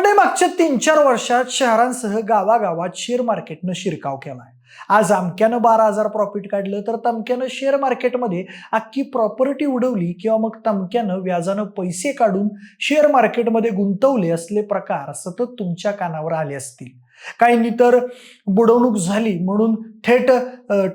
सरकारने मागच्या तीन चार वर्षात शहरांसह गावागावात शेअर मार्केटनं शिरकाव केला आहे आज अमक्यानं बारा हजार प्रॉफिट काढलं तर तमक्यानं शेअर मार्केटमध्ये अख्खी प्रॉपर्टी उडवली किंवा मग तमक्यानं व्याजानं पैसे काढून शेअर मार्केटमध्ये गुंतवले असले प्रकार सतत तुमच्या कानावर आले असतील. काहींनी तर बुडवणूक झाली म्हणून थेट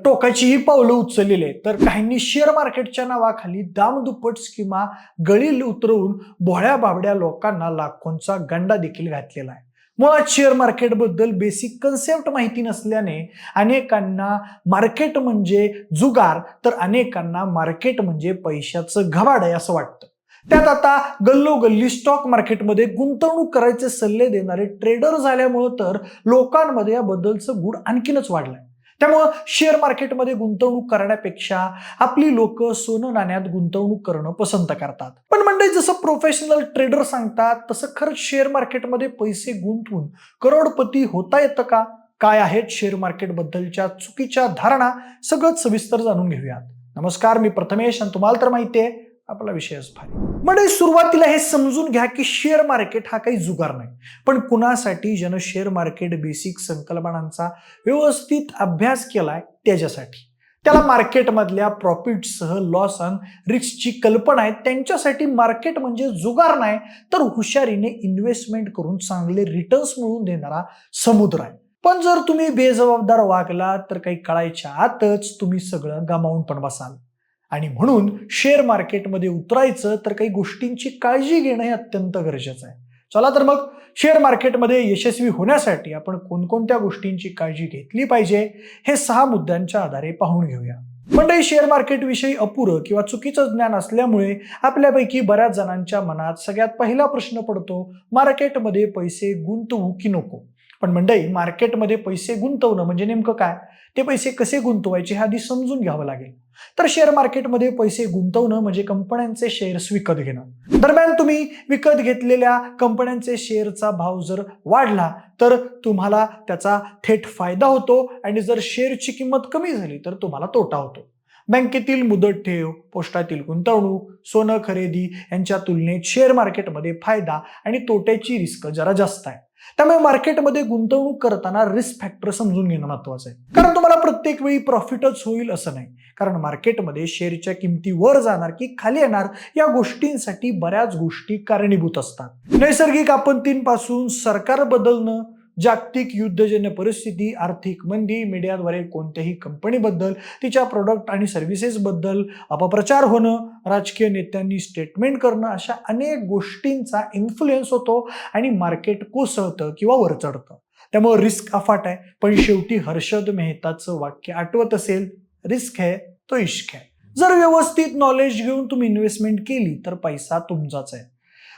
टोकाचीही पावलं उचललेली आहेत. तर काहींनी शेअर मार्केटच्या नावाखाली दामदुप्पट किंवा गळील उतरवून भोळ्या बाबड्या लोकांना लाखोंचा गंडा देखील घातलेला आहे. मुळात शेअर मार्केटबद्दल बेसिक कन्सेप्ट माहिती नसल्याने अनेकांना मार्केट म्हणजे जुगार तर अनेकांना मार्केट म्हणजे पैशाचं घबाड आहे असं वाटतं. त्यात आता गल्लोगल्ली स्टॉक मार्केटमध्ये गुंतवणूक करायचे सल्ले देणारे ट्रेडर झाल्यामुळं तर लोकांमध्ये याबद्दलचं गुड आणखीनच वाढलंय. त्यामुळं शेअर मार्केटमध्ये गुंतवणूक करण्यापेक्षा आपली लोक सोनं नाण्यात गुंतवणूक करणं पसंत करतात. पण म्हणजे जसं प्रोफेशनल ट्रेडर सांगतात तसं खरंच शेअर मार्केटमध्ये पैसे गुंतवून करोडपती होता येतं का? काय आहेत शेअर मार्केटबद्दलच्या चुकीच्या धारणा? सगळंच सविस्तर जाणून घेऊयात. नमस्कार मी प्रथमेश आणि तुम्हाला तर माहिती आहे आपला विषयच भारी म्हणजे सुरुवातीला हे समजून घ्या की शेअर मार्केट हा काही जुगार नाही. पण कुणासाठी ज्यानं शेअर मार्केट बेसिक संकल्पनांचा व्यवस्थित अभ्यास केलाय त्याच्यासाठी. त्याला मार्केटमधल्या प्रॉफिटसह लॉस अँड रिस्कची कल्पना आहे त्यांच्यासाठी मार्केट म्हणजे जुगार नाही तर हुशारीने इन्व्हेस्टमेंट करून चांगले रिटर्न्स मिळवून देणारा समुद्र आहे. पण जर तुम्ही बेजबाबदार वागला तर काही कळायच्या आतच तुम्ही सगळं गमावून पण बसाल. आणि म्हणून शेअर मार्केटमध्ये उतरायचं तर काही गोष्टींची काळजी घेणं हे अत्यंत गरजेचं आहे. चला तर मग शेअर मार्केटमध्ये यशस्वी होण्यासाठी आपण कोणकोणत्या गोष्टींची काळजी घेतली पाहिजे हे सहा मुद्द्यांच्या आधारे पाहून घेऊया. मंडळी शेअर मार्केटविषयी अपुरं किंवा चुकीचं ज्ञान असल्यामुळे आपल्यापैकी बऱ्याच जणांच्या मनात सगळ्यात पहिला प्रश्न पडतो मार्केटमध्ये पैसे गुंतवू की नको. पण मंडई मार्केटमध्ये पैसे गुंतवणं म्हणजे नेमकं काय? ते पैसे कसे गुंतवायचे हे आधी समजून घ्यावं लागेल. तर शेअर मार्केटमध्ये पैसे गुंतवणं म्हणजे कंपन्यांचे शेअर्स विकत घेणं. दरम्यान तुम्ही विकत घेतलेल्या कंपन्यांचे शेअरचा भाव जर वाढला तर तुम्हाला त्याचा थेट फायदा होतो आणि जर शेअरची किंमत कमी झाली तर तुम्हाला तोटा होतो. बँकेतील मुदत ठेव पोस्टातील गुंतवणूक सोनं खरेदी यांच्या तुलनेत शेअर मार्केटमध्ये फायदा आणि तोट्याची रिस्क जरा जास्त आहे. त्यामुळे मार्केटमध्ये गुंतवणूक करताना रिस्क फॅक्टर समजून घेणं महत्वाचं आहे. कारण तुम्हाला प्रत्येक वेळी प्रॉफिटच होईल असं नाही. कारण मार्केटमध्ये शेअरच्या किमती वर जाणार की खाली येणार या गोष्टींसाठी बऱ्याच गोष्टी कारणीभूत असतात. नैसर्गिक आपत्तींपासून सरकार बदलणं जागतिक युद्धजन्य परिस्थिती आर्थिक मंदी मीडियाद्वारे कोणत्याही कंपनीबद्दल तिच्या प्रोडक्ट आणि सर्व्हिसेसबद्दल अपप्रचार होणं राजकीय नेत्यांनी स्टेटमेंट करणं अशा अनेक गोष्टींचा इन्फ्लुएन्स होतो आणि मार्केट कोसळतं किंवा वर चढतं त्यामुळे रिस्क अफाट आहे. पण शेवटी हर्षद मेहताचं वाक्य आठवत असेल रिस्क है तो इश्क है. जर व्यवस्थित नॉलेज घेऊन तुम्ही इन्व्हेस्टमेंट केली तर पैसा तुमचाच आहे.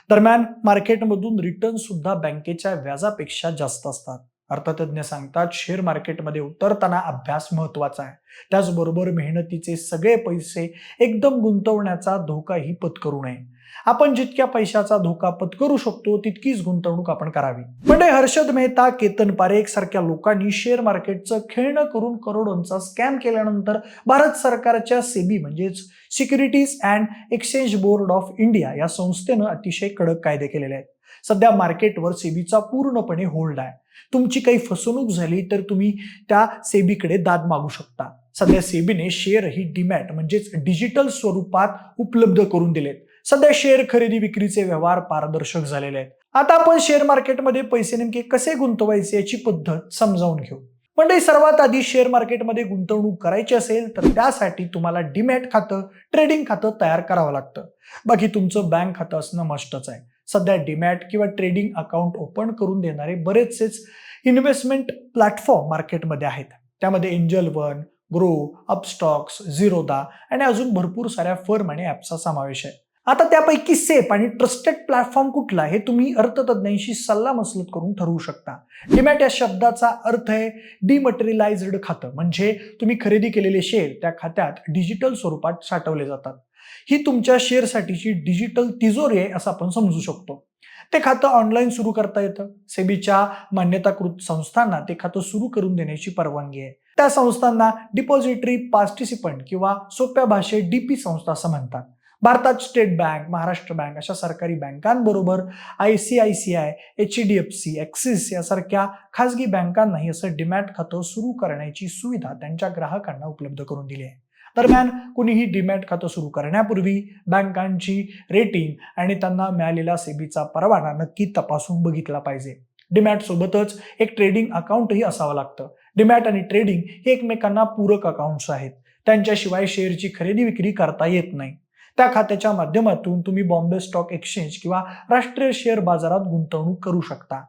दरम्यान मार्केटमधून रिटर्न सुद्धा बँकेच्या व्याजापेक्षा जास्त असतात. अर्थतज्ञ सांगतात शेअर मार्केटमध्ये उतरताना अभ्यास महत्त्वाचा आहे. त्याचबरोबर मेहनतीचे सगळे पैसे एकदम गुंतवण्याचा धोकाही पत्करू नये. आपण जितक्या पैशाचा धोका पत्करू शकतो तितकीच गुंतवणूक आपण करावी. म्हणजे हर्षद मेहता केतन पारेख सारख्या लोकांनी शेअर मार्केटचं खेळणं करून करोडोंचा स्कॅम केल्यानंतर भारत सरकारच्या सेबी म्हणजेच securities and exchange board of India या संस्थेनं अतिशय कडक कायदे केलेले आहेत. सध्या मार्केटवर सेबीचा पूर्णपणे होल्ड आहे. तुमची काही फसवणूक झाली तर तुम्ही त्या सेबीकडे दाद मागू शकता. सध्या सेबीने शेअर ही डिमॅट म्हणजेच डिजिटल स्वरूपात उपलब्ध करून दिलेत. सध्या शेअर खरेदी विक्रीचे व्यवहार पारदर्शक झालेले आहेत. आता आपण शेअर मार्केटमध्ये पैसे नेमके कसे गुंतवायचे याची पद्धत समजावून घेऊ. म्हणजे सर्वात आधी शेअर मार्केटमध्ये गुंतवणूक करायची असेल तर त्यासाठी तुम्हाला डिमॅट खातं ट्रेडिंग खातं तयार करावं लागतं. बाकी तुमचं बँक खातं असणं मस्टच आहे. सध्या डिमॅट किंवा ट्रेडिंग अकाउंट ओपन करून देणारे बरेचसेच इन्व्हेस्टमेंट प्लॅटफॉर्म मार्केटमध्ये आहेत. त्यामध्ये Angel One Groww Upstox Zerodha आणि अजून भरपूर साऱ्या फर्म आणि ॲप्सचा समावेश आहे. आता त्यापैकी सेफ आणि ट्रस्टेड प्लॅटफॉर्म कुठला हे तुम्ही अर्थतज्ञांशी सल्लामसलत करून ठरवू शकता. डिमॅट या शब्दाचा अर्थ आहे डिमटेरियलाइज्ड खातं. म्हणजे तुम्ही खरेदी केलेले शेअर त्या खात्यात डिजिटल स्वरूपात साठवले जातात. ही तुमच्या शेअरसाठीची डिजिटल तिजोरी आहे असं आपण समजू शकतो. ते खातं ऑनलाईन सुरू करता येतं. सेबीच्या मान्यताकृत संस्थांना ते खातं सुरू करून देण्याची परवानगी आहे. त्या संस्थांना डिपॉझिटरी पार्टिसिपंट किंवा सोप्या भाषेत डीपी संस्था असं म्हणतात. भारतात स्टेट बँक महाराष्ट्र बँक अशा सरकारी बँकांबरोबर I C I C I H D F C Axis यासारख्या खाजगी बँकांनाही असं डीमॅट खातं सुरू करण्याची सुविधा त्यांच्या ग्राहकांना उपलब्ध करून दिली आहे. दरम्यान कुणीही डीमॅट खातं सुरू करण्यापूर्वी बँकांची रेटिंग आणि त्यांना मिळालेला सेबीचा परवाना नक्की तपासून बघितला पाहिजे. डिमॅट सोबतच एक ट्रेडिंग अकाउंटही असावं लागतं. डीमॅट आणि ट्रेडिंग हे एकमेकांना पूरक अकाउंट्स आहेत. त्यांच्याशिवाय शेअरची खरेदी विक्री करता येत नाही. त्या खात्याच्या माध्यमातून तुम्ही बॉम्बे स्टॉक एक्सचेंज किंवा राष्ट्रीय शेअर बाजारात गुंतवणूक करू शकता.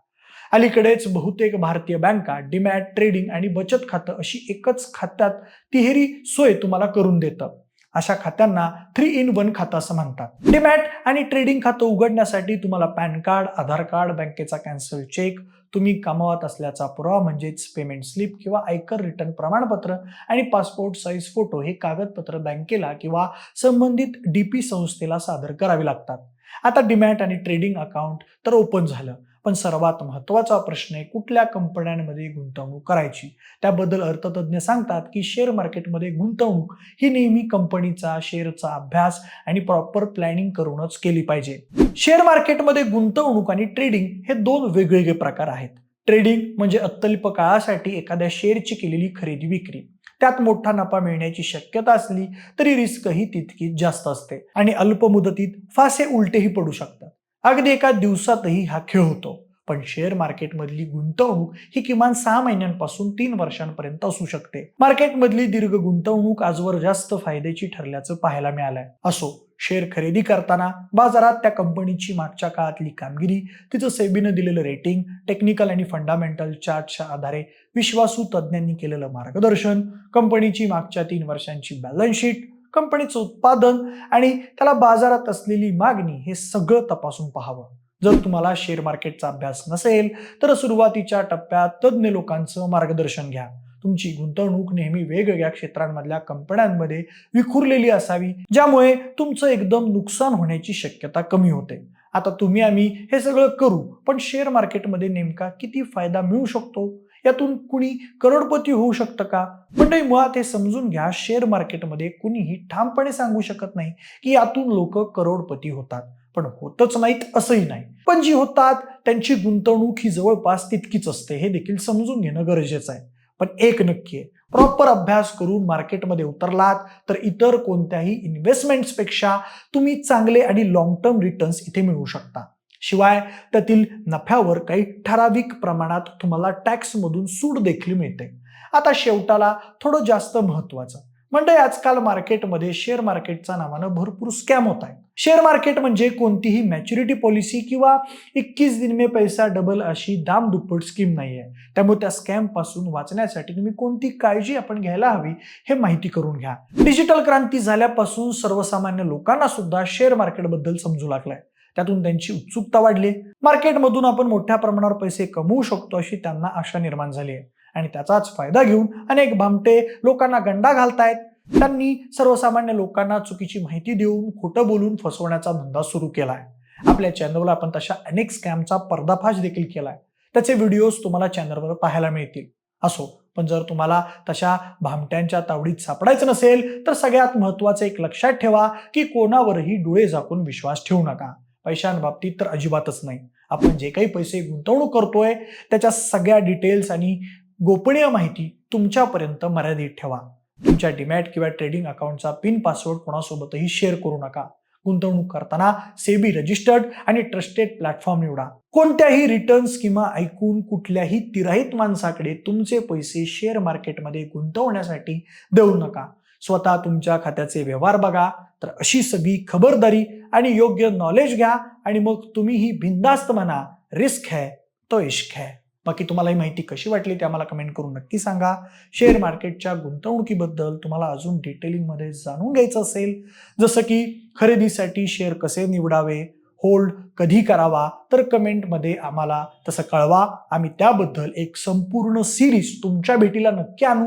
अलीकडेच बहुतेक भारतीय बँका डिमॅट ट्रेडिंग आणि बचत खातं अशी एकच खात्यात तिहेरी सोय तुम्हाला करून देतं. अशा खात्यांना थ्री इन वन खातं असं म्हणतात. डीमॅट आणि ट्रेडिंग खातं उघडण्यासाठी तुम्हाला पॅन कार्ड आधार कार्ड बँकेचा कॅन्सल चेक तुम्ही कमावत असल्याचा पुरावा म्हणजेच पेमेंट स्लिप किंवा आयकर रिटर्न प्रमाणपत्र आणि पासपोर्ट साईज फोटो हे कागदपत्र बँकेला किंवा संबंधित डीपी संस्थेला सादर करावे लागतात. आता डिमॅट आणि ट्रेडिंग अकाउंट तर ओपन झालं. पण सर्वात महत्त्वाचा प्रश्न आहे कुठल्या कंपन्यांमध्ये गुंतवणूक करायची? त्याबद्दल अर्थतज्ञ सांगतात की शेअर मार्केटमध्ये गुंतवणूक ही नेहमी कंपनीचा शेअरचा अभ्यास आणि प्रॉपर प्लॅनिंग करूनच केली पाहिजे. शेअर मार्केटमध्ये गुंतवणूक आणि ट्रेडिंग हे दोन वेगवेगळे प्रकार आहेत. ट्रेडिंग म्हणजे अत्यल्प काळासाठी एखाद्या शेअरची केलेली खरेदी विक्री. त्यात मोठा नफा मिळण्याची शक्यता असली तरी रिस्कही तितकीच जास्त असते आणि अल्प मुदतीत फासे उलटेही पडू शकतात. अगदी एका दिवसातही हा खेळ होतो. पण शेअर मार्केटमधली गुंतवणूक ही किमान सहा महिन्यांपासून तीन वर्षांपर्यंत असू शकते. मार्केटमधली दीर्घ गुंतवणूक आजवर जास्त फायद्याची ठरल्याचं पाहायला मिळालंय. असो शेअर खरेदी करताना बाजारात त्या कंपनीची मागच्या काळातली कामगिरी तिचं सेबीनं दिलेलं रेटिंग टेक्निकल आणि फंडामेंटल चार्टच्या आधारे विश्वासू तज्ज्ञांनी केलेलं मार्गदर्शन कंपनीची मागच्या तीन वर्षांची बॅलन्स शीट कंपनीचं उत्पादन आणि त्याला बाजारात असलेली मागणी हे सगळं तपासून पाहावं. जर तुम्हाला शेअर मार्केटचा अभ्यास नसेल तर सुरुवातीच्या टप्प्यात तज्ज्ञ लोकांचं मार्गदर्शन घ्या. तुमची गुंतवणूक नेहमी वेगवेगळ्या क्षेत्रांमधल्या कंपन्यांमध्ये विखुरलेली असावी ज्यामुळे तुमचं एकदम नुकसान होण्याची शक्यता कमी होते. आता तुम्ही आम्ही हे सगळं करू पण शेअर मार्केटमध्ये नेमका किती फायदा मिळू शकतो? यातून कुणी करोडपती होऊ शकतं का? मंडळी मुळात हे समजून घ्या शेअर मार्केटमध्ये कुणीही ठामपणे सांगू शकत नाही की यातून लोक करोडपती होतात. पण होतच नाहीत असंही नाही. पण जी होतात त्यांची गुंतवणूक ही जवळपास तितकीच असते. हे देखील समजून घेणं गरजेचं आहे. पण एक नक्की आहे. प्रॉपर अभ्यास करून मार्केटमध्ये उतरलात तर इतर कोणत्याही इन्व्हेस्टमेंट्सपेक्षा तुम्ही चांगले आणि लॉंग टर्म रिटर्न्स इथे मिळवू शकता. शिवाय त्यातील नफ्यावर काही ठराविक प्रमाणात तुम्हाला टॅक्समधून सूट देखील मिळते. आता शेवटाला थोडं जास्त महत्वाचं म्हणजे आजकाल मार्केटमध्ये शेअर मार्केटच्या नावानं भरपूर स्कॅम होत आहे शेअर मार्केट म्हणजे कोणतीही मॅच्युरिटी पॉलिसी किंवा इक्कीस दिन में पैसा डबल अशी दाम दुप्पट स्कीम नाही आहे. त्यामुळे त्या स्कॅमपासून वाचण्यासाठी तुम्ही कोणती काळजी आपण घ्यायला हवी हे माहिती करून घ्या. डिजिटल क्रांती झाल्यापासून सर्वसामान्य लोकांना सुद्धा शेअर मार्केटबद्दल समजू लागलाय. त्यातून त्यांची उत्सुकता वाढली. मार्केटमधून आपण मोठ्या प्रमाणावर पैसे कमवू शकतो अशी त्यांना आशा निर्माण झाली आहे. आणि त्याचाच फायदा घेऊन अनेक भामटे लोकांना गंडा घालतायत. त्यांनी सर्वसामान्य लोकांना चुकीची माहिती देऊन खोटं बोलून फसवण्याचा धंदा सुरू केलाय. आपल्या चॅनलवर आपण तशा अनेक स्कॅमचा पर्दाफाश देखील केलाय. त्याचे व्हिडिओज तुम्हाला चॅनलवर पाहायला मिळतील. असो पण जर तुम्हाला तशा भामट्यांच्या तावडीत सापडायचं नसेल तर सगळ्यात महत्वाचं एक लक्षात ठेवा की कोणावरही डोळे झाकून विश्वास ठेवू नका. पैशांबाबतीत तर अजिबातच नाही. आपण जे काही पैसे गुंतवणूक करतोय त्याच्या सगळ्या डिटेल्स आणि गोपनीय माहिती तुमच्यापर्यंत मर्यादित ठेवा. तुमच्या डिमॅट किंवा ट्रेडिंग अकाउंटचा पिन पासवर्ड कोणासोबतही शेअर करू नका. गुंतवणूक करताना सेबी रजिस्टर्ड आणि ट्रस्टेड प्लॅटफॉर्म निवडा. कोणत्याही रिटर्न्स किंवा ऐकून कुठल्याही तिराहित माणसाकडे तुमचे पैसे शेअर मार्केटमध्ये गुंतवण्यासाठी देऊ नका. स्वतः तुमच्या खात्याचे व्यवहार बघा. तर अशी सगळी खबरदारी आणि योग्य नॉलेज घ्या आणि मग तुम्ही ही बिंदास्त म्हणा रिस्क है तो इश्क है. बाकी तुम्हाला ही माहिती कशी वाटली ते आम्हाला कमेंट करून नक्की सांगा. शेअर मार्केटच्या गुंतवणुकीबद्दल तुम्हाला अजून डिटेलिंगमध्ये जाणून घ्यायचं असेल. जसं की खरेदीसाठी शेअर कसे निवडावे होल्ड कधी करावा तर कमेंटमध्ये आम्हाला तसं कळवा. आम्ही त्याबद्दल एक संपूर्ण सिरीज तुमच्या भेटीला नक्की आणू.